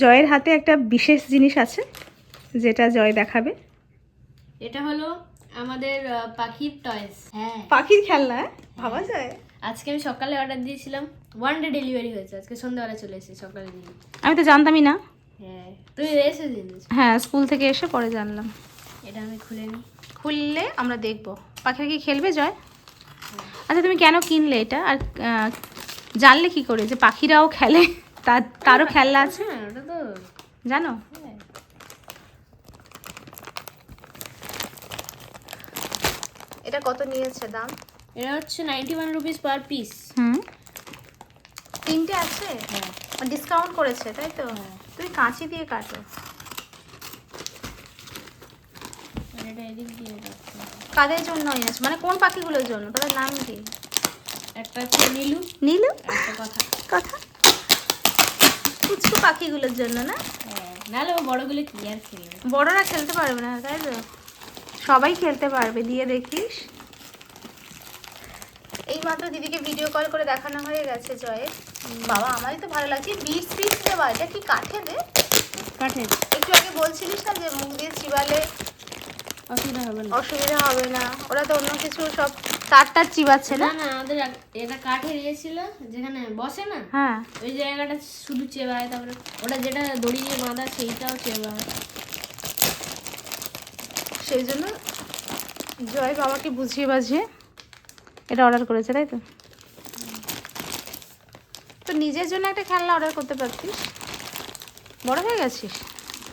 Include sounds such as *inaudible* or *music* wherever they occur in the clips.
জয়ের হাতে একটা বিশেষ জিনিস আছে যেটা জয় দেখাবে। এটা হলো আমাদের পাখির টয়েস হ্যাঁ। পাখির খেলনা হ্যাঁ? ভাবা যায়। আজকে আমি সকালে অর্ডার দিয়েছিলাম। ওয়ান ডে ডেলিভারি হয়েছে আজকে সন্ধ্যাবেলা চলে এসেছে সকালে আমি তো জানতামই না। হ্যাঁ তুমি এসে হ্যাঁ স্কুল থেকে এসে পরে জানলাম। এটা আমি খুলে নিই। খুললে আমরা দেখব। পাখিরা কি খেলবে জয়? আচ্ছা তুমি কেন কিনলে এটা? আর জানলে কি করে যে পাখিরাও খেলে? তার তারও খেলনা আছে? হ্যাঁ ওটা তো জানো? হ্যাঁ। এটা কত নিয়েছে দাম? এটা হচ্ছে ninety one rupees per piece hmm. তিনটে আছে? হ্যাঁ। ডিসকাউন্ট করেছে তাই তো? তুমি কাঁচি দিয়ে কাটো। কাদের জন্য এনেছো মানে কোন পাখিগুলোর জন্য? তাদের নাম কি? একটা নীলু। নীলু? একটা কথা। কথা। কুচকু পাখিগুলোর জন্য না? নালে নাহলে বড়গুলো কি আর খেলবে বড়রা খেলতে পারবে না তাই তো? সবাই খেলতে পারবে দিয়ে দেখিস। এই মাত্র দিদিকে ভিডিও কল করে দেখানো হয়ে গেছে জয়ে বাবা আমারই তো ভালো লাগছে। বিট পিস দেওয়া এটা কি কাঠে দে কাঠে একটু আগে বলছিলিস না যে মুখ দিয়ে চিবালে অসুবিধা হবে না। অসুবিধা হবে না। ওরা তো অন্য কিছু সব তার টার চিবাচ্ছে না? না আগ- এটা কাঠের ইয়ে ছিল যেখানে বসে না হ্যাঁ। ওই জায়গাটা শুধু চেবায় তারপরে ওটা যেটা দড়ি দিয়ে বাঁধা সেইটাও চেবায়। সেই জন্য জয় বাবাকে বুঝিয়ে বাঝিয়ে এটা অর্ডার করেছে তাই তো? তো নিজের জন্য একটা খেলনা অর্ডার করতে পারতিস? বড় হয়ে গেছিস এটা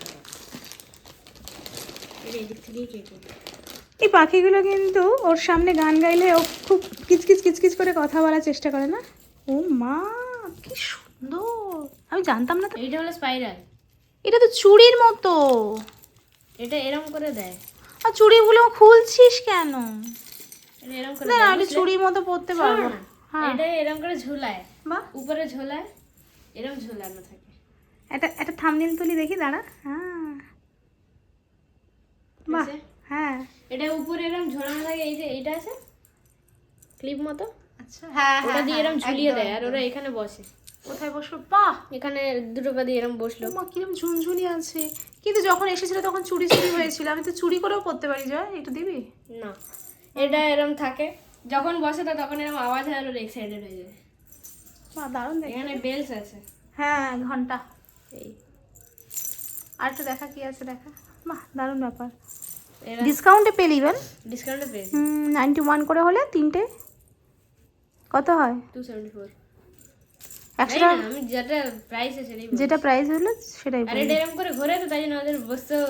এদিক থেকেই কেটে এই পাখিগুলো কিন্তু ওর সামনে গান গাইলে ও খুব কিচকিচ কিচকিচ করে কথা বলার চেষ্টা করে না? ও মা কি সুন্দর। আমি জানতাম না তো। এইটা হলো স্পাইরাল এটা তো চুড়ির মতো। এটা এরম করে দেয়। আর চুড়িগুলো খুলছিস কেন? এটা এরম করে না আমি চুড়ির মতো পরতে পারব হ্যাঁ। এটা এরম করে ঝুলায়। বাহ উপরে ঝোলায় এরম ঝোলানো থাকে। একটা একটা থামনেল তুলি দেখি দাঁড়া। হ্যাঁ? হ্যাঁ। এটা উপরে এরম ঝোলানো থাকে এই যে এইটা আছে? ক্লিপ মতো? আচ্ছা হ্যাঁ ওটা দিয়ে এরম ঝুলিয়ে দেয় আর ওরা এখানে বসে। কোথায় বসবো বাহ! এখানে দুটো পা দিয়ে এরম বসল। মা কিরম ঝুনঝুনি আছে কিন্তু যখন এসেছিল তখন চুরি চুরি হয়েছিল। আমি তো চুরি করেও করতে পারি জয় একটু দিবি? না এটা এরম থাকে। যখন বসে তো তখন এরম আওয়াজ হয় আর এক্সাইটেড হয়ে যায়। মা দারুণ দেখে এখানে বেলস আছে। হ্যাঁ ঘণ্টা। এই। আর একটু দেখা কি আছে দেখা। বাহ দারুণ ব্যাপার। ডিসকাউন্টে পেলি বেন ডিসকাউন্টে পেয়েছে নাইনটি ওয়ান করে হলে তিনটে। কত হয়? টু সেভেন্টি ফোর একশো আমি যেটা প্রাইস আছে যেটা প্রাইস হলো সেটাই আর এরকম করে ঘোরে তো তাই জন্য ওদের বসতেও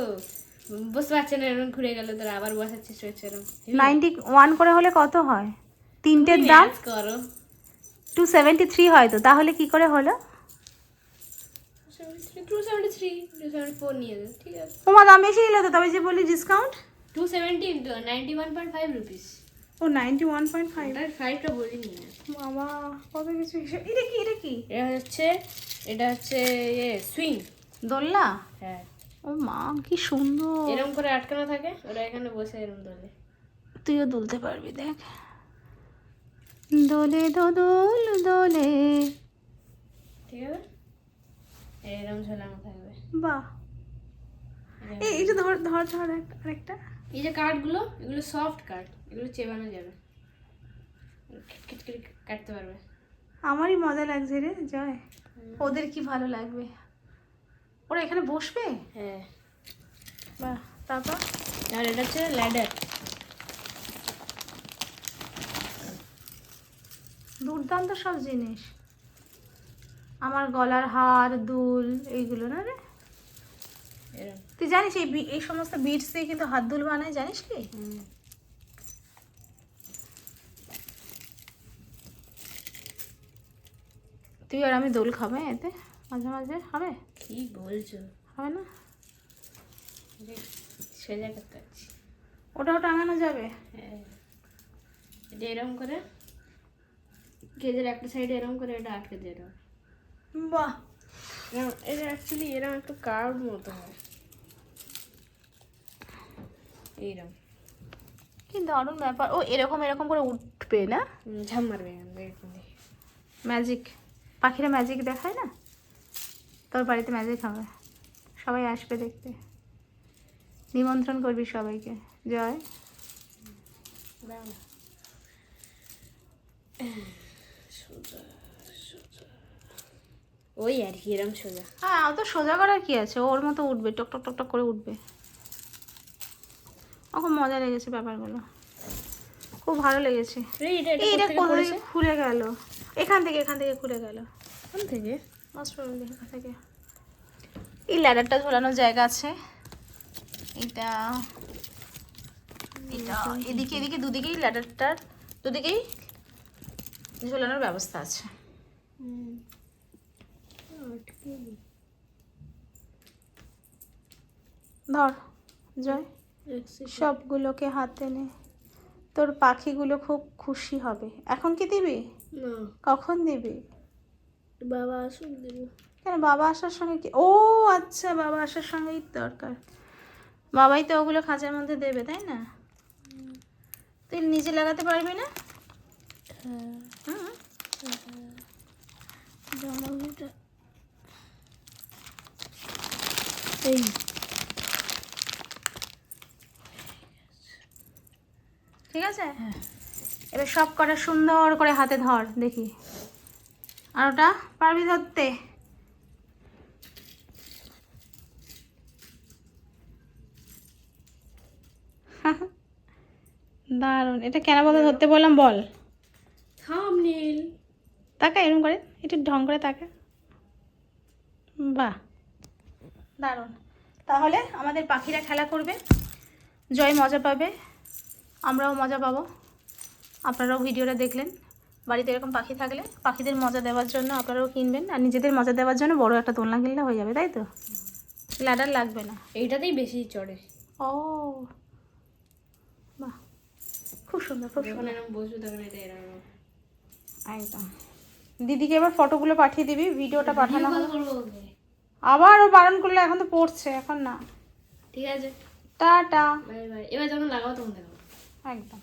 বসতে পারছে না এরকম ঘুরে গেল তোরা আবার বসার চেষ্টা এরকম। নাইনটি ওয়ান করে হলে কত হয়? তিনটের দাম? করো। টু সেভেন্টি থ্রি হয় তো তাহলে কি করে হলো? Two seventy three two seventy four নিয়ে যাবে ঠিক আছে। তোমার দাম বেশি নিল তো তবে যে বলি discount two seventy ninety one point five rupees ও নাইনটি ওয়ান পয়েন্ট ফাইভ ওটার ফাইভটা বলিনি না বাবা কত কিছু এটা কি এটা কি? এটা হচ্ছে এটা হচ্ছে ইয়ে সুইং দোলনা? হ্যাঁ। ও মা কি সুন্দর। এরকম করে আটকানো থাকে ওরা এখানে বসে এরকম দোলে। তুইও দুলতে পারবি দেখ। দোলে দোদুল দোলে এরকম ঝোলানো থাকবে বাহ। এই এটা ধর ধর ধর আরেকটা। এই যে কাঠগুলো এগুলো সফট কাঠ এগুলো চেবানো যাবে। খিটখিট করে কাটতে পারবে। আমারই মজা লাগছে রে জয়। ওদের কি ভালো লাগবে? ওরা এখানে বসবে? হ্যাঁ। বাহ তারপর? আর এটা হচ্ছে ল্যাডার দুর্দান্ত সব জিনিস। আমার গলার হার দুল এইগুলো না রে? তুই জানিস এই এই সমস্ত বিটস দিয়ে কিন্তু হাত দুল বানায় জানিস কি। তুই আর আমি দোল খাবে এতে? মাঝে মাঝে হবে? কি বলছো? হবে না? সোজা করতে পারছি। ওটাও টাঙানো যাবে? হ্যাঁ। এটা এরকম করে কেজের একটা সাইডে এরকম করে এটা আটকে দিয়ে বাহ। এটা অ্যাকচুয়ালি এরকম একটু কার্ভ মতো হয়? এইরকম। কি দারুণ ব্যাপার। ও এরকম এরকম করে উঠবে না? ঝাম মারবে। ম্যাজিক পাখিরা ম্যাজিক দেখায় না? তোর বাড়িতে ম্যাজিক হবে। সবাই আসবে দেখতে। নিমন্ত্রণ করবি সবাইকে। জয়। ওই আর কি এরম সোজা। হ্যাঁ অত সোজা করার কি আছে? ওর মতো উঠবে টক টক টক টক করে উঠবে। খুব মজা লেগেছে ব্যাপারগুলো। খুব ভালো লেগেছে। এটা খুলে গেল। এখান থেকে এখান থেকে খুলে গেল। কোন থেকে? এখান থেকে এই ল্যাডারটা ঝোলানোর জায়গা আছে। এটা এটা এদিকে এদিকে দুদিকেই ল্যাডারটার দুদিকেই ঝোলানোর ব্যবস্থা আছে। ধর জয়। সবগুলোকে হাতে নে। তোর পাখিগুলো খুব খুশি হবে। এখন কি দিবি? না। কখন দিবি? বাবা আসুন দেবো। কেন বাবা আসার সঙ্গে কি? ও আচ্ছা বাবা আসার সঙ্গেই দরকার। বাবাই তো ওগুলো খাঁচার মধ্যে দেবে তাই না? তুই নিজে লাগাতে পারবি না? হ্যাঁ হুম জামাগুলোটা এই। ঠিক আছে? এবার সব কটা সুন্দর করে হাতে ধর দেখি। আর ওটা পারবি ধরতে? *laughs* দারুণ। এটা কেন বলতে ধরতে বললাম বল। থামনেল তাকা এরকম করে একটু ঢং করে তাকা। বাহ। দারুণ। তাহলে আমাদের পাখিরা খেলা করবে। জয় মজা পাবে। আমরাও মজা পাবো। আপনারাও ভিডিওটা দেখলেন। বাড়িতে এরকম পাখি থাকলে পাখিদের মজা দেওয়ার জন্য আপনারাও কিনবেন। আর নিজেদের মজা দেওয়ার জন্য বড় একটা দোলনা কিনলে হয়ে যাবে তাই তো? ল্যাডার লাগবে না। এইটাতেই বেশি চড়ে। ও বাহ। খুব সুন্দর খুব সুন্দর। একদম। দিদিকে এবার ফটোগুলো পাঠিয়ে দিবি ভিডিওটা পাঠানো হবে। করব ওকে আবার ও বারণ করলে এখন তো পড়ছে এখন না। ঠিক আছে। টাটা। Bye bye. এবার যখন লাগাবো তখন দেখাবো একদম।